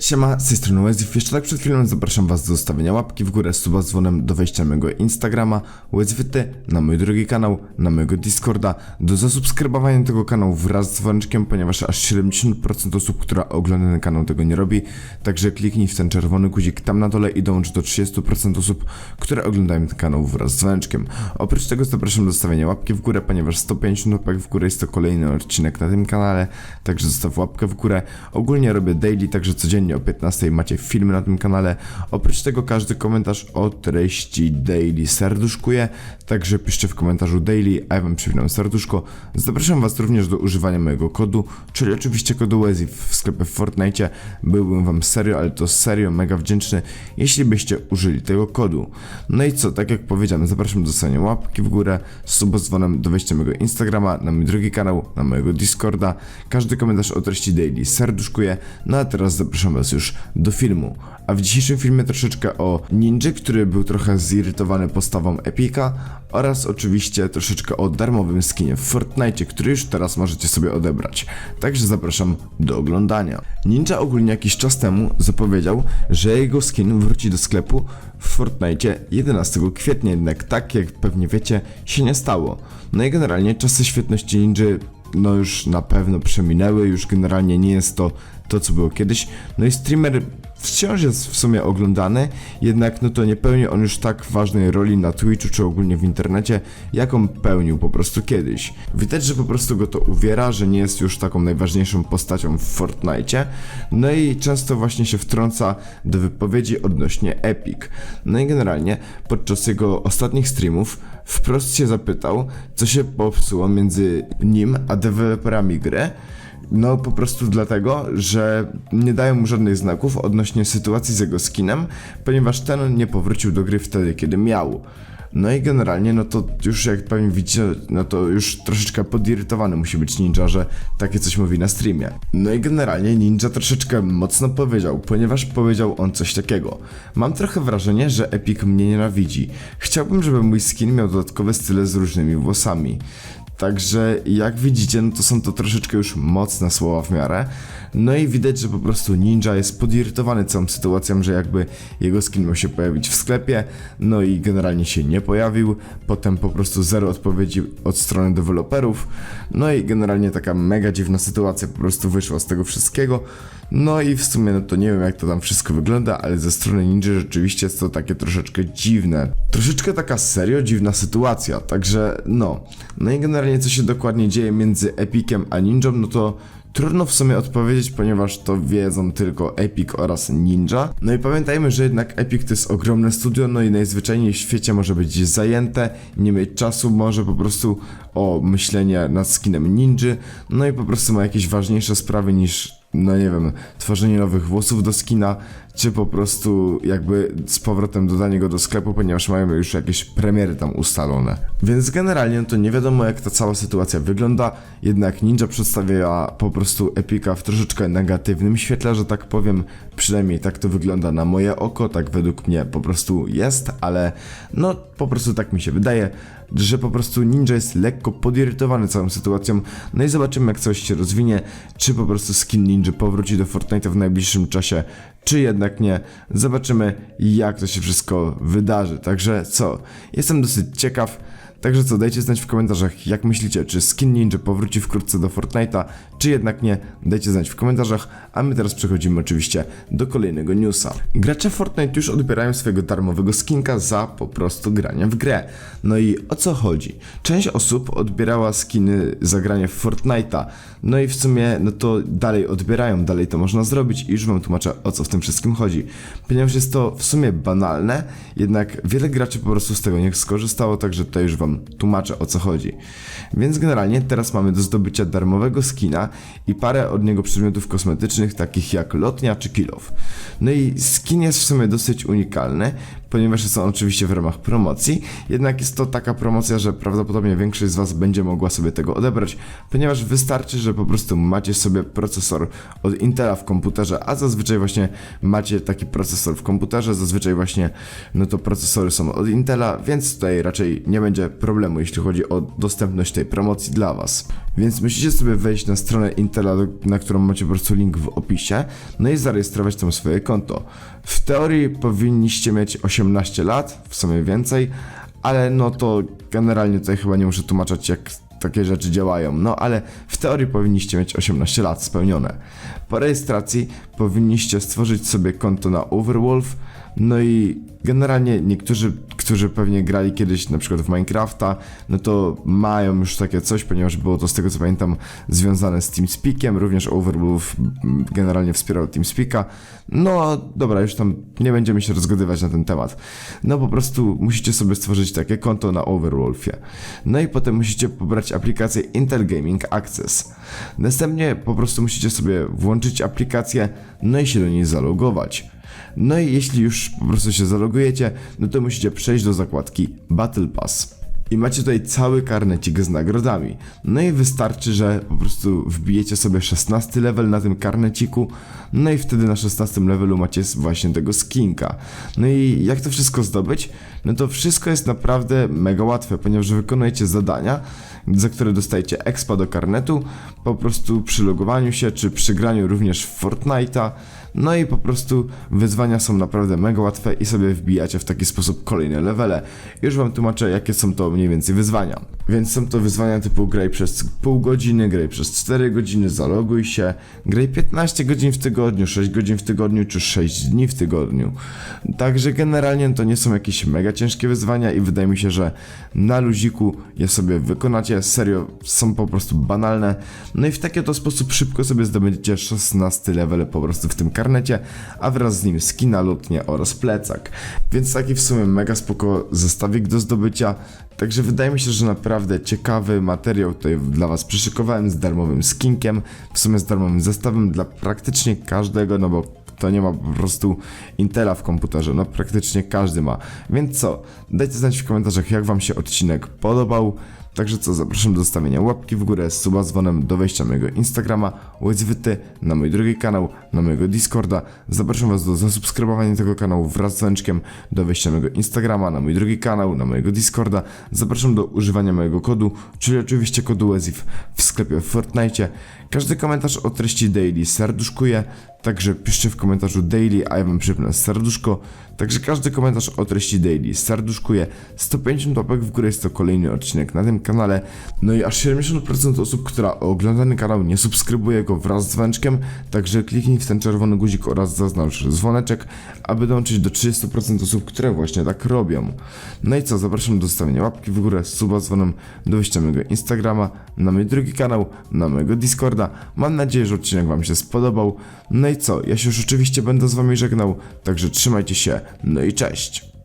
Siema, z tej strony. Jeszcze tak przed chwilą zapraszam was do zostawienia łapki w górę, suba z dzwonem do wejścia mojego Instagrama, Łezwyty, na mój drugi kanał, na mojego Discorda, do zasubskrybowania tego kanału wraz z dzwoneczkiem, ponieważ aż 70% osób, która ogląda ten kanał tego nie robi, także kliknij w ten czerwony guzik tam na dole i dołącz do 30% osób, które oglądają ten kanał wraz z dzwoneczkiem. Oprócz tego zapraszam do zostawienia łapki w górę, ponieważ 150 łapek w górę jest to kolejny odcinek na tym kanale, także zostaw łapkę w górę. Ogólnie robię daily, także codziennie o 15 macie filmy na tym kanale. Oprócz tego każdy komentarz o treści daily serduszkuję, także piszcie w komentarzu daily, a ja wam przywinę serduszko. Zapraszam was również do używania mojego kodu, czyli oczywiście kodu WEZIF w sklepie w Fortnite. Byłbym wam serio, ale to serio mega wdzięczny, jeśli byście użyli tego kodu. No i co, tak jak powiedziałem, zapraszam do zostawienia łapki w górę, suba z dzwonem do wejścia mojego Instagrama, na mój drugi kanał, na mojego Discorda. Każdy komentarz o treści daily serduszkuję. No a teraz zapraszam was już do filmu. A w dzisiejszym filmie troszeczkę o Ninja, który był trochę zirytowany postawą Epika oraz oczywiście troszeczkę o darmowym skinie w Fortnite, który już teraz możecie sobie odebrać. Także zapraszam do oglądania. Ninja ogólnie jakiś czas temu zapowiedział, że jego skin wróci do sklepu w Fortnite 11 kwietnia, jednak tak jak pewnie wiecie, się nie stało. No i generalnie czasy świetności Ninja no już na pewno przeminęły, już generalnie nie jest to to, co było kiedyś. No i streamer wciąż jest w sumie oglądany, jednak no to nie pełni on już tak ważnej roli na Twitchu czy ogólnie w internecie, jaką pełnił po prostu kiedyś. Widać, że po prostu go to uwiera, że nie jest już taką najważniejszą postacią w Fortnite, no i często właśnie się wtrąca do wypowiedzi odnośnie Epic. No i generalnie podczas jego ostatnich streamów wprost się zapytał, co się popsuło między nim a deweloperami gry, no po prostu dlatego, że nie dają mu żadnych znaków odnośnie sytuacji z jego skinem, ponieważ ten nie powrócił do gry wtedy, kiedy miał. No i generalnie, no to już jak pewnie widzicie, no to już troszeczkę podirytowany musi być Ninja, że takie coś mówi na streamie. No i generalnie Ninja troszeczkę mocno powiedział, ponieważ powiedział on coś takiego. Mam trochę wrażenie, że Epic mnie nienawidzi. Chciałbym, żeby mój skin miał dodatkowe style z różnymi włosami. Także jak widzicie, no to są to troszeczkę już mocne słowa w miarę. No i widać, że po prostu Ninja jest podirytowany całą sytuacją, że jakby jego skin miał się pojawić w sklepie, no i generalnie się nie pojawił. Potem po prostu zero odpowiedzi od strony deweloperów. No i generalnie taka mega dziwna sytuacja po prostu wyszła z tego wszystkiego. No i w sumie no to nie wiem jak to tam wszystko wygląda, ale ze strony Ninja rzeczywiście jest to takie troszeczkę dziwne. Troszeczkę taka serio dziwna sytuacja, także no. No i generalnie co się dokładnie dzieje między Epiciem a Ninją, no to Trudno w sumie odpowiedzieć, ponieważ to wiedzą tylko Epic oraz Ninja. No i pamiętajmy, że jednak Epic to jest ogromne studio, no i najzwyczajniej w świecie może być zajęte, nie mieć czasu, może po prostu o myślenie nad skinem ninja, no i po prostu ma jakieś ważniejsze sprawy niż no nie wiem, tworzenie nowych włosów do skina, czy po prostu jakby z powrotem dodanie go do sklepu, ponieważ mają już jakieś premiery tam ustalone. Więc generalnie to nie wiadomo jak ta cała sytuacja wygląda, jednak Ninja przedstawiała po prostu Epika w troszeczkę negatywnym świetle, że tak powiem, przynajmniej tak to wygląda na moje oko, tak według mnie po prostu jest, ale no po prostu tak mi się wydaje, że po prostu Ninja jest lekko podirytowany całą sytuacją, no i zobaczymy jak coś się rozwinie, czy po prostu skin Ninja powróci do Fortnite'a w najbliższym czasie, czy jednak nie. Zobaczymy jak to się wszystko wydarzy. Także co, jestem dosyć ciekaw. Także co, dajcie znać w komentarzach, jak myślicie, czy skin Ninja powróci wkrótce do Fortnite'a, czy jednak nie, dajcie znać w komentarzach, a my teraz przechodzimy oczywiście do kolejnego newsa. Gracze Fortnite już odbierają swojego darmowego skinka za po prostu granie w grę. No i o co chodzi? Część osób odbierała skiny za granie w Fortnite'a, no i w sumie, no to dalej odbierają, dalej to można zrobić i już wam tłumaczę o co w tym wszystkim chodzi. Ponieważ jest to w sumie banalne, jednak wiele graczy po prostu z tego nie skorzystało, także tutaj już wam tłumaczę o co chodzi. Więc generalnie teraz mamy do zdobycia darmowego skina i parę od niego przedmiotów kosmetycznych, takich jak lotnia czy kilof. No i skin jest w sumie dosyć unikalny, ponieważ on oczywiście w ramach promocji. Jednak jest to taka promocja, że prawdopodobnie większość z Was będzie mogła sobie tego odebrać, ponieważ wystarczy, że po prostu macie sobie procesor od Intela w komputerze, a zazwyczaj właśnie macie taki procesor w komputerze, zazwyczaj właśnie no to procesory są od Intela, więc tutaj raczej nie będzie problemu, jeśli chodzi o dostępność tej promocji dla Was. Więc musicie sobie wejść na stronę Intela, na którą macie po prostu link w opisie, no i zarejestrować tam swoje konto. W teorii powinniście mieć 18 lat, w sumie więcej, ale no to generalnie tutaj chyba nie muszę tłumaczyć jak takie rzeczy działają, no ale w teorii powinniście mieć 18 lat spełnione. Po rejestracji powinniście stworzyć sobie konto na Overwolf, no i generalnie niektórzy, którzy pewnie grali kiedyś na przykład w Minecrafta, no to mają już takie coś, ponieważ było to z tego co pamiętam związane z TeamSpeakiem, również Overwolf generalnie wspierał TeamSpeaka. No dobra, już tam nie będziemy się rozgadywać na ten temat. No po prostu musicie sobie stworzyć takie konto na Overwolfie. No i potem musicie pobrać aplikację Intel Gaming Access. Następnie po prostu musicie sobie włączyć aplikację, no i się do niej zalogować. No i jeśli już po prostu się zalogujecie, no to musicie przejść do zakładki Battle Pass. I macie tutaj cały karnecik z nagrodami. No i wystarczy, że po prostu wbijecie sobie 16 level na tym karneciku, no i wtedy na 16 levelu macie właśnie tego skinka. No i jak to wszystko zdobyć? No to wszystko jest naprawdę mega łatwe, ponieważ wykonujecie zadania, za które dostajecie expa do karnetu, po prostu przy logowaniu się, czy przy graniu również w Fortnite'a, no i po prostu wyzwania są naprawdę mega łatwe i sobie wbijacie w taki sposób kolejne levele. Już wam tłumaczę, jakie są to mniej więcej wyzwania. Więc są to wyzwania typu graj przez pół godziny, graj przez 4 godziny, zaloguj się, graj 15 godzin w tygodniu, 6 godzin w tygodniu, czy 6 dni w tygodniu. Także generalnie to nie są jakieś mega ciężkie wyzwania i wydaje mi się, że na luziku je sobie wykonacie, serio, są po prostu banalne. No i w taki oto sposób szybko sobie zdobędziecie 16 level po prostu w tym a wraz z nim skina, lutnie oraz plecak. Więc taki w sumie mega spoko zestawik do zdobycia. Także wydaje mi się, że naprawdę ciekawy materiał tutaj dla Was przyszykowałem z darmowym skinkiem, w sumie z darmowym zestawem dla praktycznie każdego, no bo to nie ma po prostu Intela w komputerze, no praktycznie każdy ma. Więc co, dajcie znać w komentarzach jak Wam się odcinek podobał. Także co, zapraszam do zostawienia łapki w górę, suba z dzwonem do wejścia mojego Instagrama, łezwyty, na mój drugi kanał, na mojego Discorda. Zapraszam Was do zasubskrybowania tego kanału wraz z dzwoneczkiem, do wejścia mojego Instagrama, na mój drugi kanał, na mojego Discorda. Zapraszam do używania mojego kodu, czyli oczywiście kodu WEZIF w sklepie w Fortnite. Każdy komentarz o treści daily serduszkuję, także piszcie w komentarzu daily, a ja Wam przypnę serduszko. Także każdy komentarz o treści daily serduszkuję. 150 łapek w górę jest to kolejny odcinek na tym kanale. No i aż 70% osób, która ogląda ten kanał nie subskrybuje go wraz z dzwoneczkiem, także kliknij w ten czerwony guzik oraz zaznacz dzwoneczek, aby dołączyć do 30% osób, które właśnie tak robią. No i co, zapraszam do zostawienia łapki w górę, suba z dzwonem, do wejścia na mojego Instagrama, na mój drugi kanał, na mojego Discorda. Mam nadzieję, że odcinek Wam się spodobał. No i co, ja się już oczywiście będę z Wami żegnał, także trzymajcie się, no i cześć!